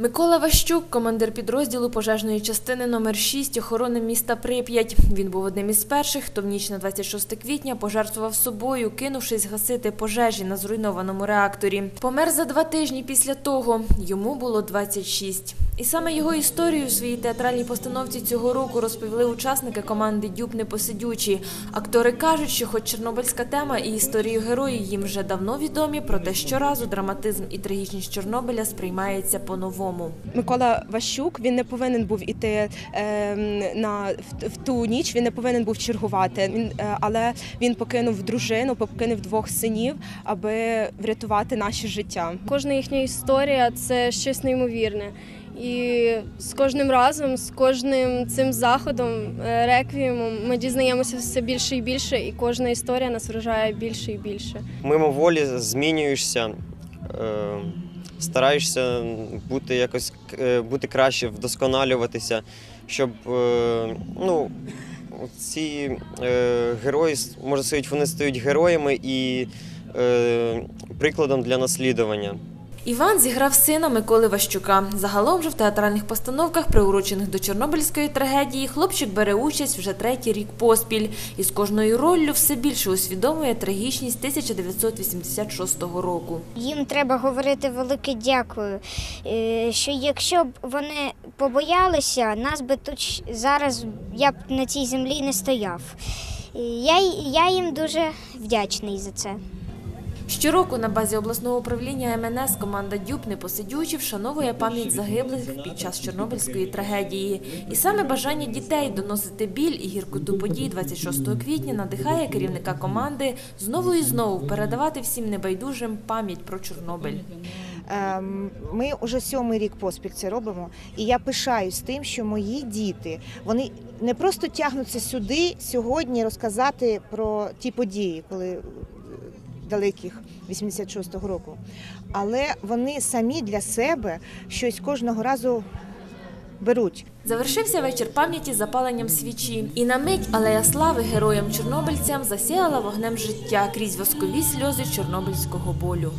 Микола Ващук, командир підрозділу пожежної частини номер 6 охорони міста Прип'ять. Він був одним із перших, хто в ніч на 26 квітня пожертвував собою, кинувшись гасити пожежі на зруйнованому реакторі. Помер за два тижні після того. Йому було 26. І саме його історію у своїй театральній постановці цього року розповіли учасники команди Дюб непосидючі. Актори кажуть, що хоч чорнобильська тема і історію героїв їм вже давно відомі, проте щоразу драматизм і трагічність Чорнобиля сприймається по-новому. Микола Ващук він не повинен був іти е, на в, в ту ніч. Він не повинен був чергувати. Він е, але він покинув дружину, покинув двох синів, аби врятувати наше життя. Кожна їхня історія це щось неймовірне. І з кожним разом, з кожним цим заходом, е, реквіємом, ми дізнаємося все більше і більше, і кожна історія нас вражає більше і більше. мимоволі змінюєшся, е, стараєшся бути якось е, бути краще, вдосконалюватися, щоб ну, ці е, герої, можна сказати, вони стають героями і прикладом для наслідування. Іван зіграв сина Миколи Ващука. Загалом же в театральних постановках, приурочених до Чорнобильської трагедії, хлопчик бере участь вже третій рік поспіль. І з кожною роллю все більше усвідомує трагічність 1986 року. Їм треба говорити велике дякую. е, Що якщо б вони побоялися, нас би тут зараз я б на цій землі не стояв. Я, я їм дуже вдячний за це. Щороку на базі обласного управління МНС команда Дюб непосидючі вшановує пам'ять загиблих під час Чорнобильської трагедії. І саме бажання дітей доносити біль і гіркоту подій 26 квітня надихає керівника команди знову і знову передавати всім небайдужим пам'ять про Чорнобиль. Ем, Ми вже сьомий рік поспіль це робимо, і я пишаюсь тим, що мої діти вони не просто тягнуться сюди сьогодні розказати про ті події, коли далеких 86-го року, але вони самі для себе щось кожного разу беруть. Завершився вечір пам'яті запаленням свічі. І на мить алея слави героям-чорнобильцям засіяла вогнем життя крізь воскові сльози чорнобильського болю.